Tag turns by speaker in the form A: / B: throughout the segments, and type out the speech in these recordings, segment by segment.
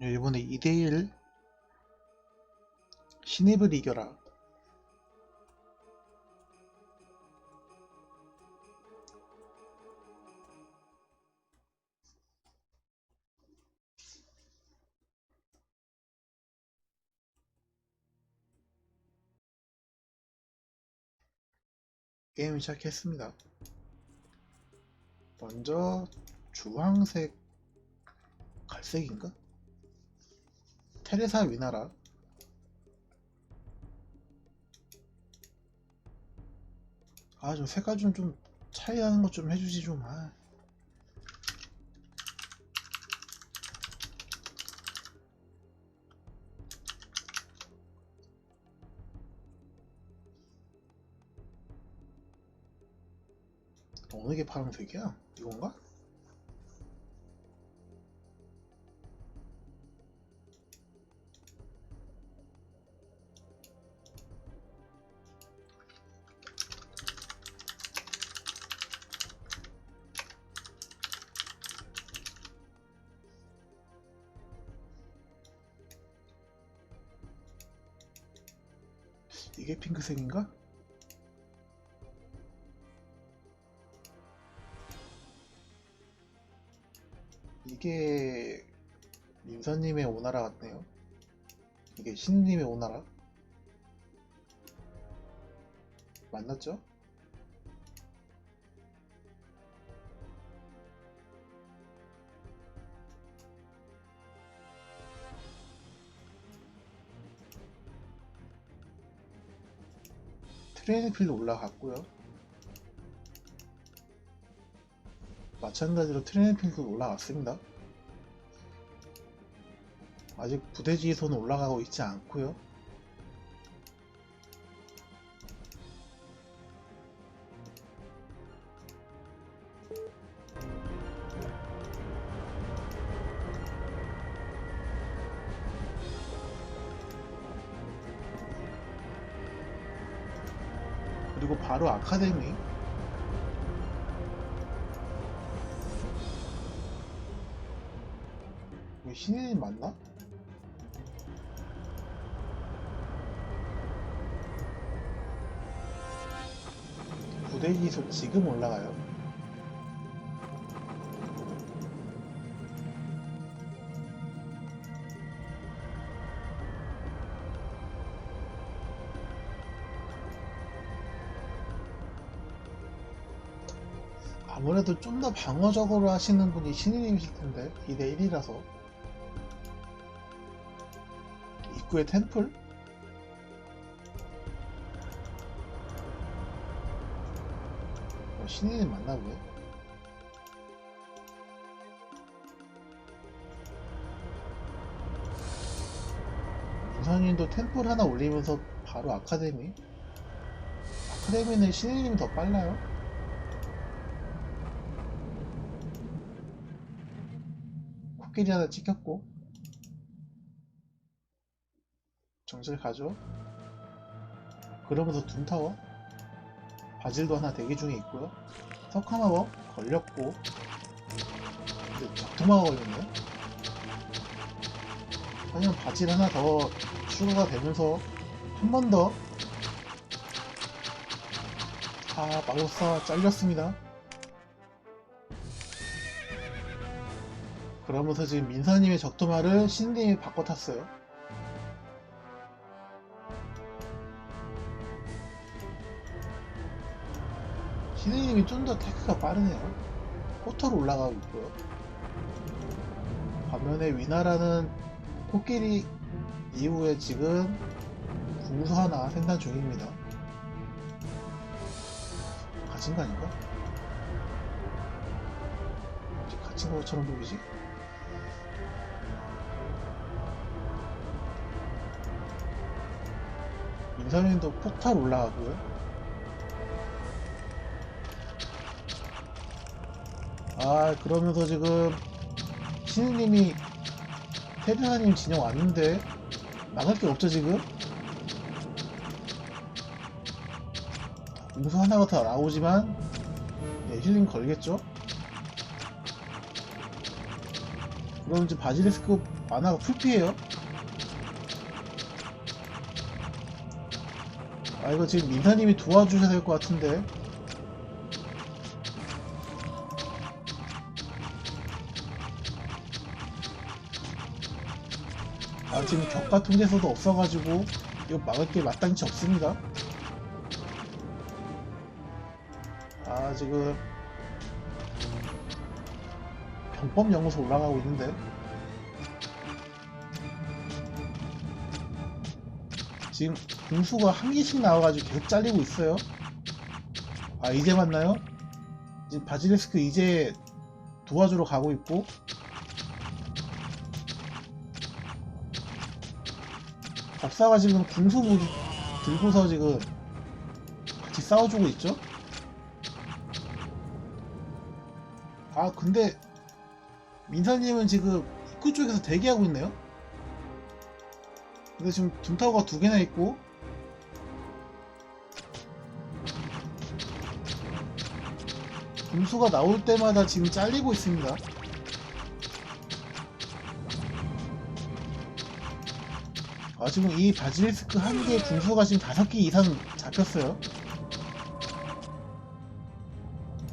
A: 이번에 2대1 신입을 이겨라. 게임 시작했습니다. 먼저 주황색 갈색인가? 테레사 위나라 아 좀 색깔 좀 좀 차이 나는 것 좀 해주지 좀 아. 어느 게 파란색이야? 이건가? 이게 민서님의 오나라 같네요. 이게 신님의 오나라 맞났죠? 트레이닝 필드 올라갔고요. 마찬가지로 트레이닝 필드 올라갔습니다. 아직 부대지에서는 올라가고 있지 않고요. 그리고 바로 아카데미 신인 맞나? 부대기에서 지금 올라가요. 아무래도 좀 더 방어적으로 하시는 분이 신인님이실 텐데 2대 1이라서 입구에 템플? 어, 신인님 맞나 보네. 유선님도 템플 하나 올리면서 바로 아카데미? 아카데미는 신인님이 더 빨라요? 코끼리 하나 찍혔고 정실 가죠 그러면서 둔타워. 바질도 하나 대기 중에 있고요. 석화마법 걸렸고. 이제 적토마가 걸렸네. 하지만 바질 하나 더 추가가 되면서 한 번 더. 아, 마법사 잘렸습니다. 그러면서 지금 민사님의 적토마를 신님이 바꿔 탔어요. 신님이 좀 더 테크가 빠르네요. 포터로 올라가고 있고요. 반면에 위나라는 코끼리 이후에 지금 궁수 하나 생산 중입니다. 갇힌 거 아닌가? 갇힌 것처럼 보이지? 민선님도 폭탄 올라가고요. 아 그러면서 지금 신우님이 테르하님 진영 왔는데 나갈 게 없죠 지금? 공수 하나가 더 나오지만 네, 힐링 걸겠죠? 그럼 이제 바질리스크 만화가 풀피해요. 아 이거 지금 민사님이 도와주셔야 될 것 같은데 아 지금 격가 통제소도 없어가지고 이거 막을 게 마땅치 없습니다. 아 지금 병법 연구소 올라가고 있는데. 지금 공수가 한 개씩 나와가지고 계속 잘리고 있어요. 아 이제 맞나요? 이제 바질리스크 이제 도와주러 가고 있고 법사가 지금 무기 들고서 지금 같이 싸워주고 있죠? 아 근데 민사님은 지금 입구 쪽에서 대기하고 있네요? 근데 지금 둠타워가 두 개나 있고 궁수가 나올 때마다 지금 잘리고 있습니다 아 지금 이 바질리스크 한 개의 궁수가 지금 다섯 개 이상 잡혔어요.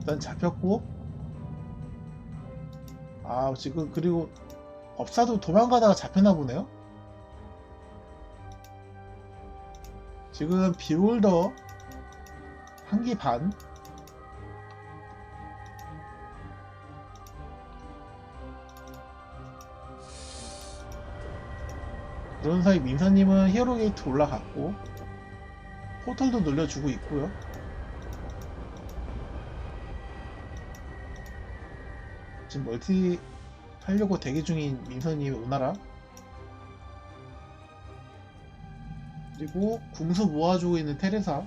A: 일단 잡혔고. 아 지금 그리고 법사도 도망가다가 잡혔나 보네요. 지금 비올더 한 개 반 그런 사이 민사님은 히어로 게이트 올라갔고 포털도 늘려주고 있고요. 지금 멀티 하려고 대기 중인 민선님 오나라. 그리고 궁수 모아주고 있는 테레사.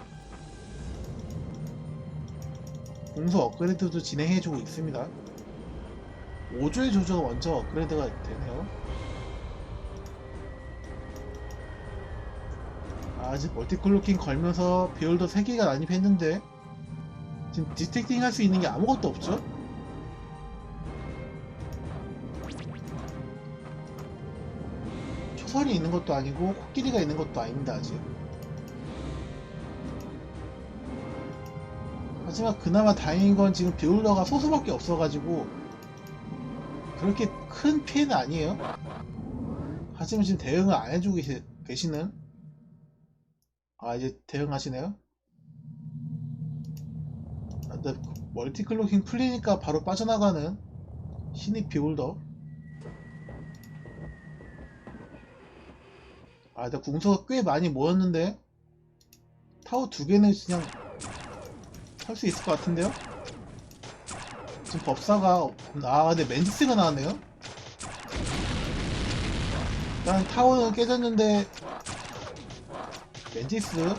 A: 궁수 업그레이드도 진행해주고 있습니다. 5조의 조조가 먼저 업그레이드가 되네요 아직 멀티클로킹 걸면서 비올더 3개가 난입했는데 지금 디텍팅 할 수 있는 게 아무것도 없죠? 초설이 있는 것도 아니고 코끼리가 있는 것도 아닙니다 아직 하지만 그나마 다행인 건 지금 비올더가 소수밖에 없어가지고 그렇게 큰 피해는 아니에요 하지만 지금 대응을 안 해주고 계시- 계시는 아 이제 대응하시네요 아, 근데 멀티클로킹 풀리니까 바로 빠져나가는 신입 비올더 아, 나 궁서가 꽤 많이 모였는데 타워 두 개는 그냥 할 수 있을 것 같은데요? 지금 법사가 아 근데 맨지스가 나왔네요. 일단 타워는 깨졌는데 맨지스?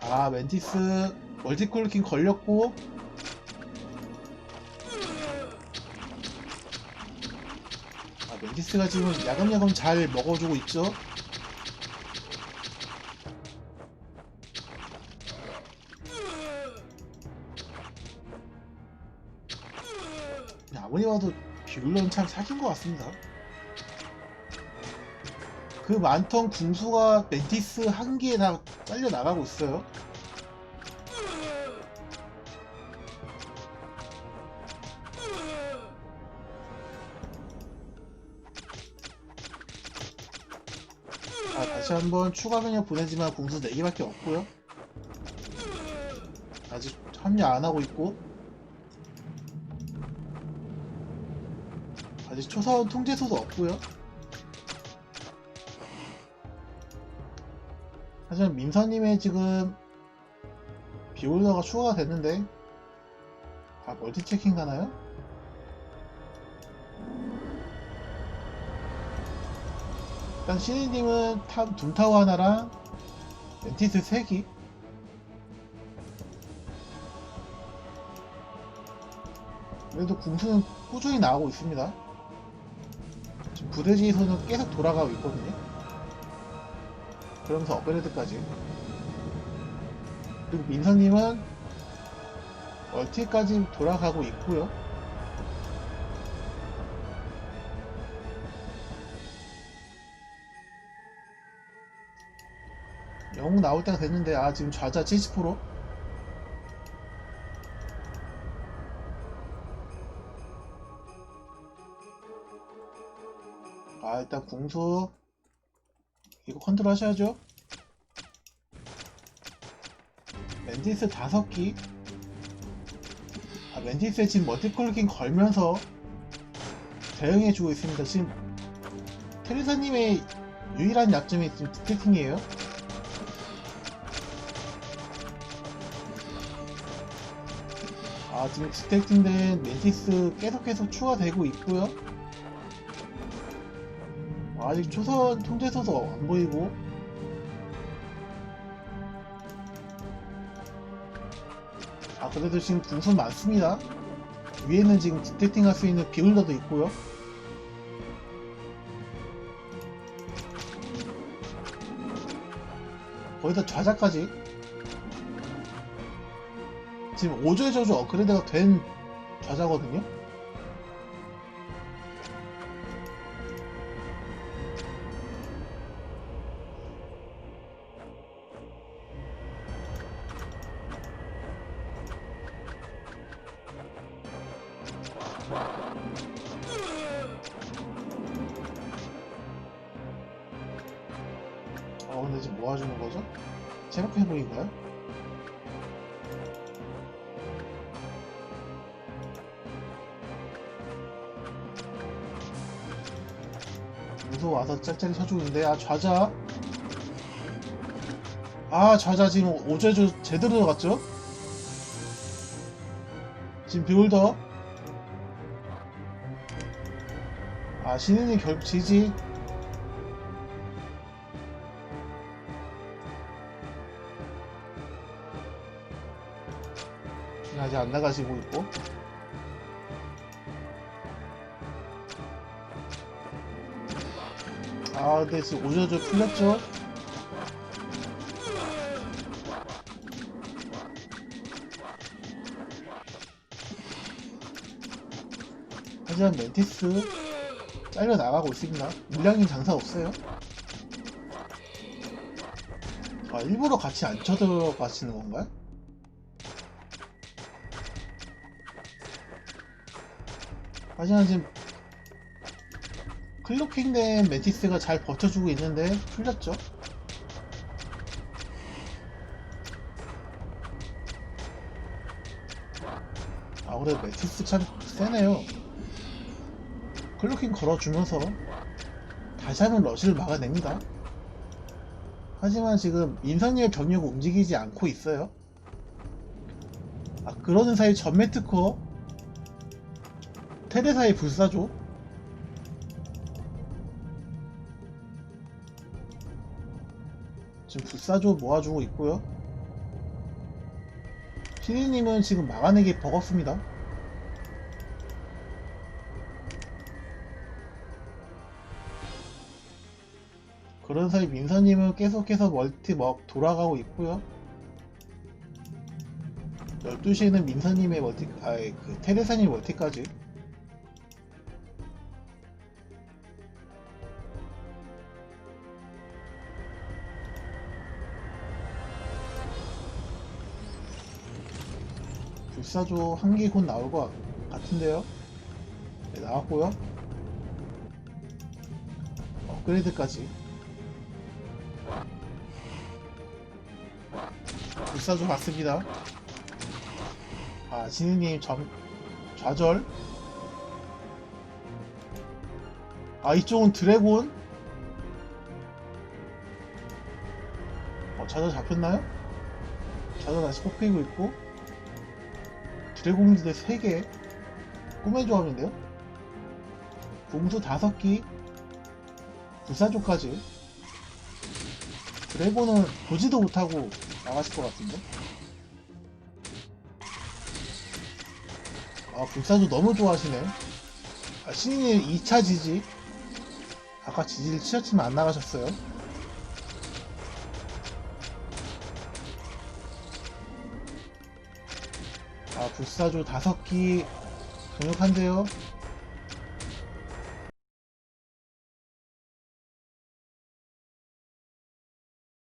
A: 아 맨티스. 멀티콜킹 걸렸고. 아 맨티스가 지금 야금야금 잘 먹어주고 있죠? 아무리 봐도 비울러는 참 사기인 것 같습니다 그 많던 궁수가 멘티스 한 개에 다 잘려 나가고 있어요. 아, 다시 한번 추가 변형 보내지만 궁수 4개밖에 없고요. 아직 합류 안 하고 있고 아직 초사원 통제소도 없고요. 하지만 민서님의 지금 비올더가 추가가 됐는데 아 멀티 체킹 가나요? 일단 신이님은 탑 둠타워 하나랑 멘티스 3기. 그래도 궁수는 꾸준히 나오고 있습니다. 지금 부대지에서는 계속 돌아가고 있거든요 그러면서 업그레이드까지. 그리고 민서님은 멀티까지 돌아가고 있고요. 영웅 나올 때가 됐는데 아 지금 좌자 70%아 일단 궁수 이거 컨트롤 하셔야죠. 멘티스 다섯 기. 아, 멘티스에 지금 멀티클로킹 걸면서 대응해주고 있습니다. 지금 테레사님의 유일한 약점이 지금 디텍팅이에요. 아 지금 디텍팅된 멘티스 계속해서 추가되고 있고요 아직 초선 통제서도 안 보이고. 아 그래도 지금 궁선 많습니다. 위에는 지금 디텍팅 할 수 있는 비글더도 있고요. 거기다 좌자까지. 지금 5조의 저주 업그레이드가 된 좌자거든요 하시는 거죠? 체력 회복인가요? 무서 와서 짤짤이 쳐주고 있는데 아 좌자 아 좌자 지금 오제주 제대로 들어갔죠? 지금 비올더 아 신인이 결국 지지 아직 안 나가시고 있고 아 근데 지금 오저저 풀렸죠? 하지만 멘티스 잘려 나가고 있습니다 물량인 장사 없어요 아 일부러 같이 안 쳐들어가시는 건가요? 하지만 지금 클로킹된 메티스가 잘 버텨주고 있는데 풀렸죠? 아 그래 메티스 참 세네요. 클로킹 걸어주면서 다시 한번 러시를 막아냅니다. 하지만 지금 인선이의 병력이 움직이지 않고 있어요. 아 그러는 사이 전매 특허 테레사의 불사조 지금 불사조 모아주고 있고요. 시리님은 지금 막아내기 버겁습니다. 그런 사이 민서님은 계속해서 멀티 먹 돌아가고 있고요. 12시에는 민서님의 멀티 아이 그 테레사님 멀티까지 불사조 한 개 곧 나올 것 같은데요. 네, 나왔고요. 업그레이드까지. 불사조 봤습니다. 아, 진우님 점, 좌절. 아, 이쪽은 드래곤. 어, 좌절 잡혔나요? 좌절 다시 뽑히고 있고. 드래곤기대 3개 꿈의 조합인데요? 공수 5기 불사조까지. 드래곤은 보지도 못하고 나가실 것 같은데? 아 불사조 너무 좋아하시네. 아, 신인의 2차 지지. 아까 지지를 치셨지만 안 나가셨어요 불사조 다섯 기 강력한데요